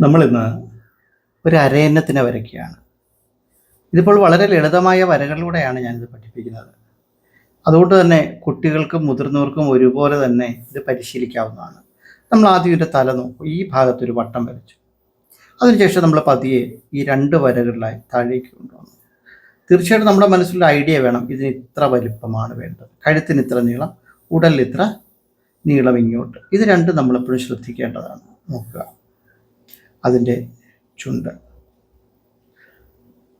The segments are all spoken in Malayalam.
നമ്മളിന്ന് ഒരു അരയന്നത്തിനെ വരയ്ക്കുകയാണ്. ഇതിപ്പോൾ വളരെ ലളിതമായ വരകളിലൂടെയാണ് ഞാനിത് പഠിപ്പിക്കുന്നത്. അതുകൊണ്ട് തന്നെ കുട്ടികൾക്കും മുതിർന്നവർക്കും ഒരുപോലെ തന്നെ ഇത് പരിശീലിക്കാവുന്നതാണ്. നമ്മൾ ആദ്യം ഒരു തല നോക്കും. ഈ ഭാഗത്തൊരു വട്ടം വരച്ചു. അതിനുശേഷം നമ്മൾ പതിയെ ഈ രണ്ട് വരകളിലായി താഴേക്ക് കൊണ്ടുവന്നു. തീർച്ചയായിട്ടും നമ്മുടെ മനസ്സിലൊരു ഐഡിയ വേണം. ഇതിന് ഇത്ര വലിപ്പമാണ് വേണ്ടത്. കഴുത്തിന് ഇത്ര നീളം ഉടലിൽ ഇത്ര നീളം ഇങ്ങോട്ട്. ഇത് രണ്ടും നമ്മളെപ്പോഴും ശ്രദ്ധിക്കേണ്ടതാണ്. നോക്കുക. അതിന്റെ ചുണ്ട്.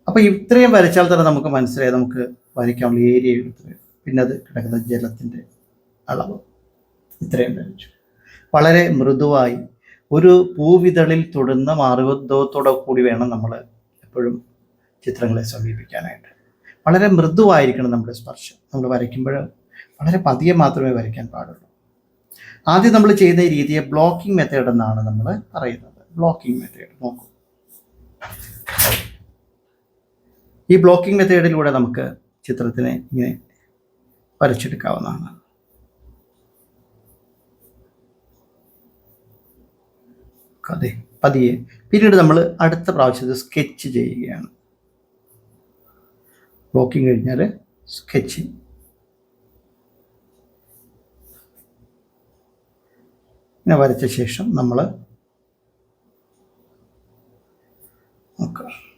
അപ്പോൾ ഇത്രയും വരച്ചാൽ തന്നെ നമുക്ക് മനസ്സിലായി നമുക്ക് വരയ്ക്കാനുള്ള ഏരിയ എടുത്ത് പിന്നെ അത് കിടക്കുന്ന ജലത്തിന്റെ അളവ് ഇത്രയും വരച്ചു. വളരെ മൃദുവായി. ഒരു പൂവിതളിൽ തൊടുന്ന മാർഗത്തോടെ കൂടി വേണം നമ്മൾ എപ്പോഴും ചിത്രങ്ങളെ സമീപിക്കാനായിട്ട്. വളരെ മൃദുവായിരിക്കണം നമ്മുടെ സ്പർശം. നമ്മൾ വരയ്ക്കുമ്പോൾ വളരെ പതിയെ മാത്രമേ വരയ്ക്കാൻ പാടുള്ളൂ. ആദ്യം നമ്മൾ ചെയ്യുന്ന രീതിയെ ബ്ലോക്കിംഗ് മെത്തേഡ് എന്നാണ് നമ്മൾ പറയുന്നത്. ബ്ലോക്കിംഗ് മെത്തേഡ് നോക്കൂ. ഈ ബ്ലോക്കിംഗ് മെത്തേഡിലൂടെ നമുക്ക് ചിത്രത്തിനെ ഇങ്ങനെ വരച്ചെടുക്കാവുന്നതാണ്. അതെ പതിയെ. പിന്നീട് നമ്മൾ അടുത്ത പ്രാവശ്യത്തിൽ സ്കെച്ച് ചെയ്യുകയാണ്. ബ്ലോക്കിംഗ് കഴിഞ്ഞാൽ സ്കെച്ചിങ് ഇങ്ങനെ വരച്ച ശേഷം നമ്മൾ നോക്കുക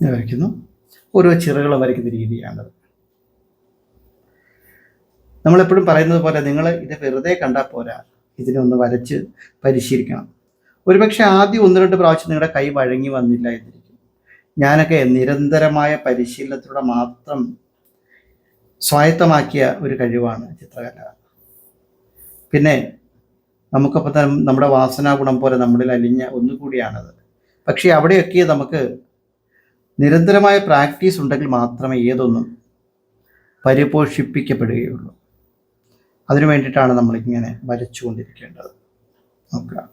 ഇങ്ങനെ വരയ്ക്കുന്നു. ഓരോ ചിറകൾ വരയ്ക്കുന്ന രീതിയാണത് നമ്മളെപ്പോഴും പറയുന്നത് പോലെ നിങ്ങൾ ഇത് വെറുതെ കണ്ടാൽ പോരാ. ഇതിനെ ഒന്ന് വരച്ച് പരിശീലിക്കണം. ഒരുപക്ഷെ ആദ്യം ഒന്ന് രണ്ട് പ്രാവശ്യം നിങ്ങളുടെ കൈ വഴങ്ങി വന്നില്ല എന്നിരിക്കും. ഞാനൊക്കെ നിരന്തരമായ പരിശീലനത്തിലൂടെ മാത്രം സ്വായത്തമാക്കിയ ഒരു കഴിവാണ് ചിത്രകല. പിന്നെ നമുക്കപ്പോൾ നമ്മുടെ വാസനാ ഗുണം പോലെ നമ്മളിൽ അലിഞ്ഞ ഒന്നുകൂടിയാണത്. പക്ഷേ അവിടെയൊക്കെ നമുക്ക് നിരന്തരമായ പ്രാക്ടീസ് ഉണ്ടെങ്കിൽ മാത്രമേ ഏതൊന്നും പരിപോഷിപ്പിക്കപ്പെടുകയുള്ളൂ. അതിനു വേണ്ടിയിട്ടാണ് നമ്മളിങ്ങനെ വരച്ചുകൊണ്ടിരിക്കേണ്ടത്. നോക്കുക.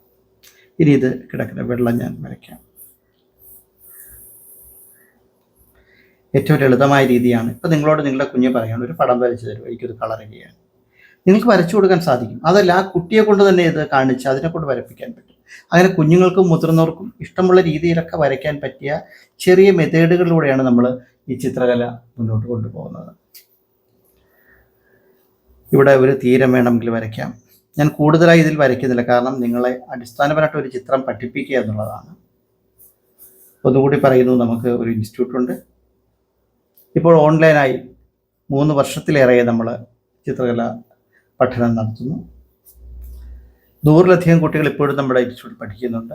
ഇനി ഇത് കിടക്കുന്ന വെള്ളം ഞാൻ വരയ്ക്കാം. ഏറ്റവും ലളിതമായ രീതിയാണ്. ഇപ്പം നിങ്ങളോട് നിങ്ങളുടെ കുഞ്ഞ് പറയാണ് ഒരു പടം വരച്ചു തരും എനിക്കൊരു കളർ ചെയ്യാൻ നിങ്ങൾക്ക് വരച്ചു കൊടുക്കാൻ സാധിക്കും. അതല്ല ആ കുട്ടിയെ കൊണ്ട് തന്നെ ഇത് കാണിച്ച് അതിനെ കൊണ്ട് വരപ്പിക്കാൻ പറ്റും. അങ്ങനെ കുഞ്ഞുങ്ങൾക്കും മുതിർന്നവർക്കും ഇഷ്ടമുള്ള രീതിയിലൊക്കെ വരയ്ക്കാൻ പറ്റിയ ചെറിയ മെത്തേഡുകളിലൂടെയാണ് നമ്മൾ ഈ ചിത്രകല മുന്നോട്ട് കൊണ്ടുപോകുന്നത്. ഇവിടെ ഒരു തീരം വേണമെങ്കിൽ വരയ്ക്കാം. ഞാൻ കൂടുതലായി ഇതിൽ വരയ്ക്കുന്നില്ല. കാരണം നിങ്ങളെ അടിസ്ഥാനപരമായിട്ട് ഒരു ചിത്രം പഠിപ്പിക്കുക എന്നുള്ളതാണ്. ഒന്നുകൂടി പറയുന്നു നമുക്ക് ഒരു ഇൻസ്റ്റിറ്റ്യൂട്ട് ഉണ്ട്. ഇപ്പോൾ ഓൺലൈനായി മൂന്ന് വർഷത്തിലേറെ നമ്മൾ ചിത്രകല പഠനം നടത്തുന്നു. നൂറിലധികം കുട്ടികൾ ഇപ്പോഴും നമ്മുടെ ഇൻസ്റ്റിറ്റ്യൂട്ടിൽ പഠിക്കുന്നുണ്ട്.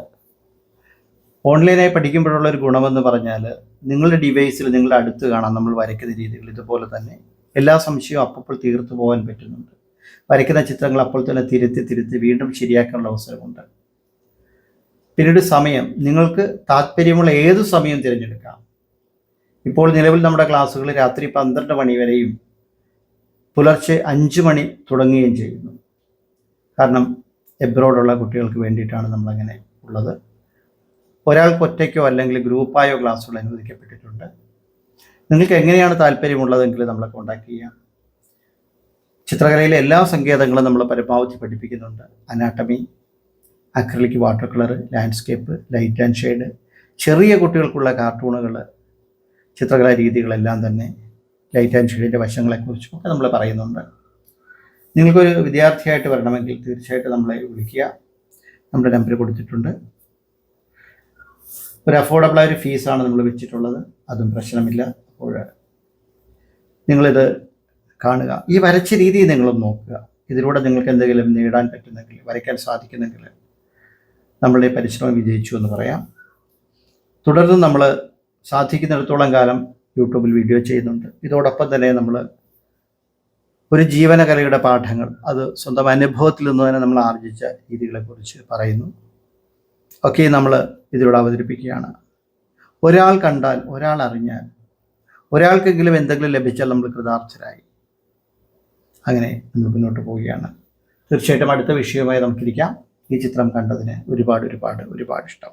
ഓൺലൈനായി പഠിക്കുമ്പോഴുള്ള ഒരു ഗുണമെന്ന് പറഞ്ഞാൽ നിങ്ങളുടെ ഡിവൈസിൽ നിങ്ങളുടെ അടുത്ത് കാണാം നമ്മൾ വരയ്ക്കുന്ന രീതികൾ ഇതുപോലെ തന്നെ എല്ലാ സംശയവും അപ്പോൾ തീർത്തു പോകാൻ പറ്റുന്നുണ്ട്. വരയ്ക്കുന്ന ചിത്രങ്ങൾ അപ്പോൾ തന്നെ തിരുത്തി തിരുത്തി വീണ്ടും ശരിയാക്കാനുള്ള അവസരമുണ്ട്. പിന്നീട് സമയം. നിങ്ങൾക്ക് താല്പര്യമുള്ള ഏത് സമയം തിരഞ്ഞെടുക്കാം? ഇപ്പോൾ നിലവിൽ നമ്മുടെ ക്ലാസ്സുകൾ രാത്രി പന്ത്രണ്ട് മണി വരെയും പുലർച്ചെ അഞ്ച് മണി തുടങ്ങുകയും ചെയ്യുന്നു. കാരണം എബ്രോഡുള്ള കുട്ടികൾക്ക് വേണ്ടിയിട്ടാണ് നമ്മളങ്ങനെ ഉള്ളത്. ഒരാൾക്ക് ഒറ്റയ്ക്കോ അല്ലെങ്കിൽ ഗ്രൂപ്പായോ ക്ലാസ്സുകൾ അനുവദിക്കപ്പെട്ടിട്ടുണ്ട്. നിങ്ങൾക്ക് എങ്ങനെയാണ് താല്പര്യമുള്ളതെങ്കിൽ നമ്മളെ കോൺടാക്ട് ചെയ്യാം. ചിത്രകലയിലെ എല്ലാ സങ്കേതങ്ങളും നമ്മൾ പരമാവധി പഠിപ്പിക്കുന്നുണ്ട്. Anatomy acrylic water colour landscape light and shade ചെറിയ കുട്ടികൾക്കുള്ള കാർട്ടൂണുകൾ ചിത്രകലാ രീതികളെല്ലാം തന്നെ ലൈറ്റ് ആൻഡ് ഷെയ്ഡിന്റെ വശങ്ങളെക്കുറിച്ചും ഒക്കെ നമ്മൾ പറയുന്നുണ്ട്. നിങ്ങൾക്കൊരു വിദ്യാർത്ഥിയായിട്ട് വരണമെങ്കിൽ തീർച്ചയായിട്ടും നമ്മളെ വിളിക്കുക. നമ്മുടെ നമ്പർ കൊടുത്തിട്ടുണ്ട്. ഒരു അഫോർഡബിളായ ഒരു ഫീസാണ് നമ്മൾ വെച്ചിട്ടുള്ളത്. അതും പ്രശ്നമില്ല. അപ്പോൾ നിങ്ങളിത് കാണുക. ഈ വരച്ച രീതി നിങ്ങളും നോക്കുക. ഇതിലൂടെ നിങ്ങൾക്ക് എന്തെങ്കിലും നേടാൻ പറ്റുന്നെങ്കിൽ വരയ്ക്കാൻ സാധിക്കുന്നെങ്കിൽ നമ്മളുടെ പരിശ്രമം വിജയിച്ചു എന്ന് പറയാം. തുടർന്ന് നമ്മൾ സാധിക്കുന്നിടത്തോളം കാലം യൂട്യൂബിൽ വീഡിയോ ചെയ്യുന്നുണ്ട്. ഇതോടൊപ്പം തന്നെ നമ്മൾ ഒരു ജീവനകലയുടെ പാഠങ്ങൾ. അത് സ്വന്തം അനുഭവത്തിൽ നിന്ന് തന്നെ നമ്മൾ ആർജിച്ച രീതികളെക്കുറിച്ച് പറയുന്നു. ഒക്കെ നമ്മൾ ഇതിലൂടെ അവതരിപ്പിക്കുകയാണ്. ഒരാൾ കണ്ടാൽ ഒരാൾ അറിഞ്ഞാൽ ഒരാൾക്കെങ്കിലും എന്തെങ്കിലും ലഭിച്ചാൽ നമ്മൾ കൃതാർത്ഥരായി. അങ്ങനെ നമ്മൾ മുന്നോട്ട് പോവുകയാണ്. തീർച്ചയായിട്ടും അടുത്ത വിഷയവുമായി നമുക്കിരിക്കാം. ഈ ചിത്രം കണ്ടതിന് ഒരുപാട് ഒരുപാട് ഒരുപാട് ഇഷ്ടം.